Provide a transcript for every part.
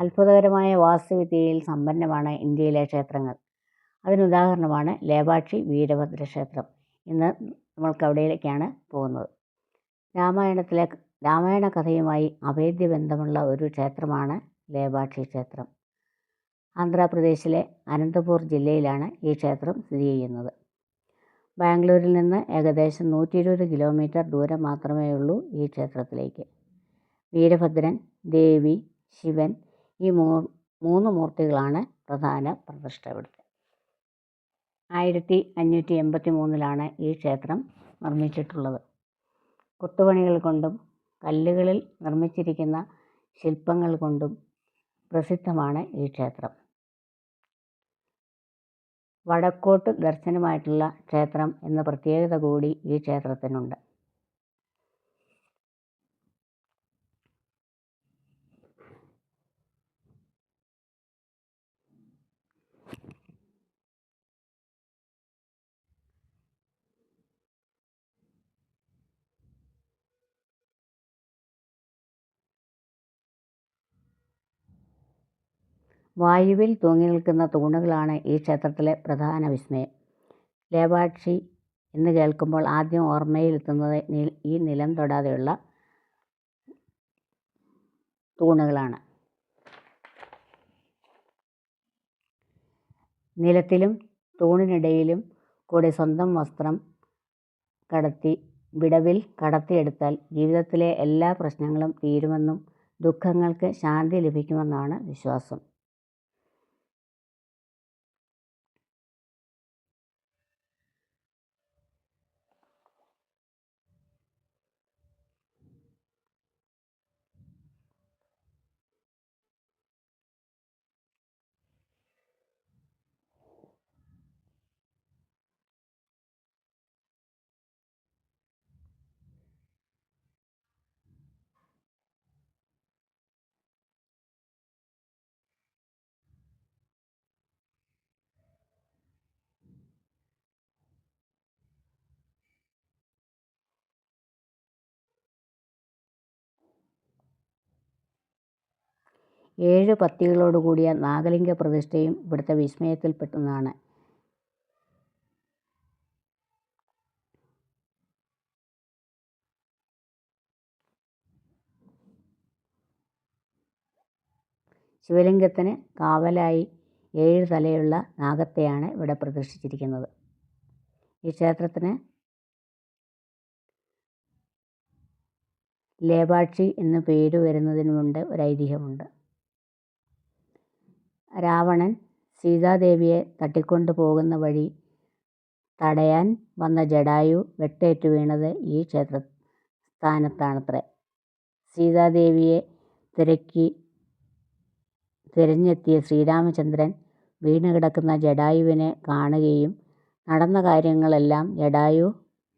അത്ഭുതകരമായ വാസ്തുവിദ്യയിൽ സമ്പന്നമാണ് ഇന്ത്യയിലെ ക്ഷേത്രങ്ങൾ. അതിനുദാഹരണമാണ് ലേപാക്ഷി വീരഭദ്ര ക്ഷേത്രം ഇന്ന് നമ്മൾക്ക് അവിടേക്കാണ് പോകുന്നത്. രാമായണത്തിലെ രാമായണ കഥയുമായി അഭേദ്യ ബന്ധമുള്ള ഒരു ക്ഷേത്രമാണ് ലേപാക്ഷി ക്ഷേത്രം. ആന്ധ്രാപ്രദേശിലെ അനന്തപൂർ ജില്ലയിലാണ് ഈ ക്ഷേത്രം സ്ഥിതി ചെയ്യുന്നത്. ബാംഗ്ലൂരിൽ നിന്ന് ഏകദേശം നൂറ്റി ഇരുപത് കിലോമീറ്റർ ദൂരം മാത്രമേ ഉള്ളൂ ഈ ക്ഷേത്രത്തിലേക്ക്. വീരഭദ്രൻ ദേവി ശിവൻ ഈ മൂ മൂന്ന് മൂർത്തികളാണ് പ്രധാന പ്രതിഷ്ഠ ഇവിടുത്തെ ആയിരത്തി അഞ്ഞൂറ്റി എൺപത്തി മൂന്നിലാണ് ഈ ക്ഷേത്രം നിർമ്മിച്ചിട്ടുള്ളത്. കൊത്തുപണികൾ കൊണ്ടും കല്ലുകളിൽ നിർമ്മിച്ചിരിക്കുന്ന ശില്പങ്ങൾ കൊണ്ടും പ്രസിദ്ധമാണ് ഈ ക്ഷേത്രം. വടക്കോട്ട് ദർശനമായിട്ടുള്ള ക്ഷേത്രം എന്ന പ്രത്യേകത കൂടി ഈ ക്ഷേത്രത്തിനുണ്ട്. വായുവിൽ തൂങ്ങി നിൽക്കുന്ന തൂണുകളാണ് ഈ ക്ഷേത്രത്തിലെ പ്രധാന വിസ്മയം. ലേവാക്ഷി എന്ന് കേൾക്കുമ്പോൾ ആദ്യം ഓർമ്മയിലെത്തുന്നത് ഈ നിലം തൊടാതെയുള്ള തൂണുകളാണ്. നിലത്തിലും തൂണിനിടയിലും കൂടി സ്വന്തം വസ്ത്രം കടത്തി വിടവിൽ കടത്തിയെടുത്താൽ ജീവിതത്തിലെ എല്ലാ പ്രശ്നങ്ങളും തീരുമെന്നും ദുഃഖങ്ങൾക്ക് ശാന്തി ലഭിക്കുമെന്നാണ് വിശ്വാസം. ഏഴ് പത്തികളോട് കൂടിയ നാഗലിംഗ പ്രതിഷ്ഠയും ഇവിടുത്തെ വിസ്മയത്തിൽപ്പെട്ടതാണ്. ശിവലിംഗത്തിന് കാവലായി ഏഴ് തലയുള്ള നാഗത്തെയാണ് ഇവിടെ പ്രതിഷ്ഠിച്ചിരിക്കുന്നത്. ഈ ക്ഷേത്രത്തിന് ലേപാക്ഷി എന്ന പേര് വരുന്നതിനുമുണ്ട് ഒരു ഐതിഹ്യമുണ്ട്. രാവണൻ സീതാദേവിയെ തട്ടിക്കൊണ്ടുപോകുന്ന വഴി തടയാൻ വന്ന ജഡായു വെട്ടേറ്റു വീണത് ഈ ക്ഷേത്ര സ്ഥാനത്താണത്രേ. സീതാദേവിയെ തിരക്കി തിരഞ്ഞെത്തിയ ശ്രീരാമചന്ദ്രൻ വീണ് കിടക്കുന്ന ജടായുവിനെ കാണുകയും നടന്ന കാര്യങ്ങളെല്ലാം ജഡായു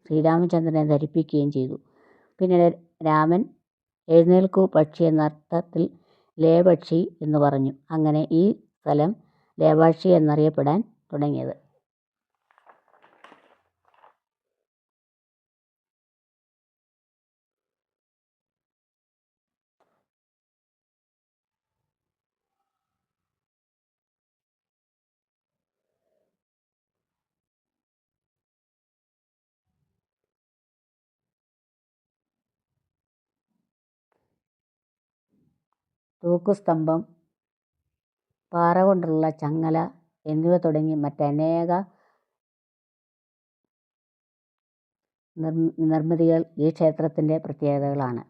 ശ്രീരാമചന്ദ്രനെ ധരിപ്പിക്കുകയും ചെയ്തു. പിന്നീട് രാമൻ എഴുന്നേൽക്കൂ പക്ഷി എന്ന അർത്ഥത്തിൽ ലേപക്ഷി എന്ന് പറഞ്ഞു. അങ്ങനെ ഈ സ്ഥലം ലേവാക്ഷി എന്നറിയപ്പെടാൻ തുടങ്ങിയത്. തൂക്കുസ്തംഭം പാറ കൊണ്ടുള്ള ചങ്ങല എന്നിവ തുടങ്ങി മറ്റനേക നിർമ്മിതികൾ ഈ ക്ഷേത്രത്തിന്റെ പ്രത്യേകതകളാണ്.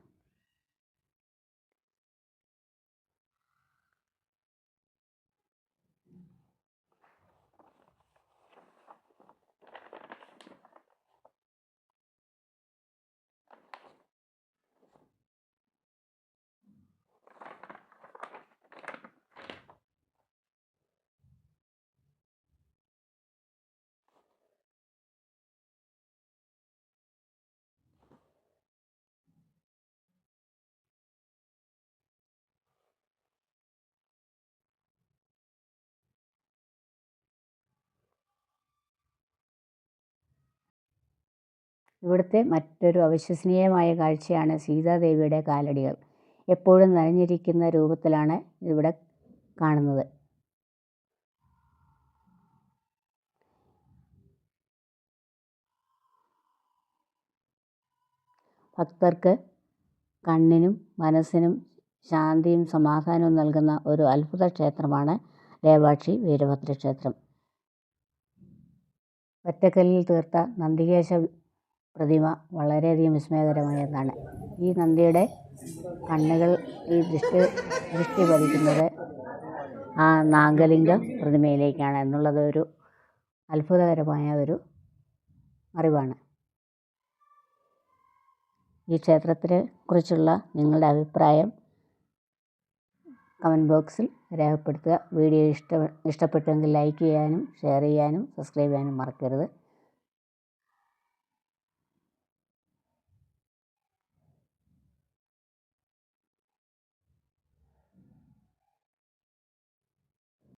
ഇവിടുത്തെ മറ്റൊരു അവിശ്വസനീയമായ കാഴ്ചയാണ് സീതാദേവിയുടെ കാലടികൾ. എപ്പോഴും നനഞ്ഞിരിക്കുന്ന രൂപത്തിലാണ് ഇവിടെ കാണുന്നത്. ഭക്തർക്ക് കണ്ണിനും മനസ്സിനും ശാന്തിയും സമാധാനവും നൽകുന്ന ഒരു അത്ഭുത ക്ഷേത്രമാണ് ലേവാക്ഷി വീരഭദ്ര ക്ഷേത്രം ഒറ്റക്കല്ലിൽ തീർത്ത നന്ദികേശ പ്രതിമ വളരെയധികം വിസ്മയകരമായതാണ് ഈ നന്ദിയുടെ കണ്ണുകൾ ഈ ദൃഷ്ടി ദൃഷ്ടി പതിക്കുന്നത് ആ നാഗലിംഗ പ്രതിമയിലേക്കാണ് എന്നുള്ളത് ഒരു അത്ഭുതകരമായ ഒരു അറിവാണ്. ഈ ക്ഷേത്രത്തിനെ കുറിച്ചുള്ള നിങ്ങളുടെ അഭിപ്രായം കമന്റ് ബോക്സിൽ രേഖപ്പെടുത്തുക. വീഡിയോ ഇഷ്ട ഇഷ്ടപ്പെട്ടെങ്കിൽ ലൈക്ക് ചെയ്യാനും ഷെയർ ചെയ്യാനും സബ്സ്ക്രൈബ് ചെയ്യാനും മറക്കരുത്.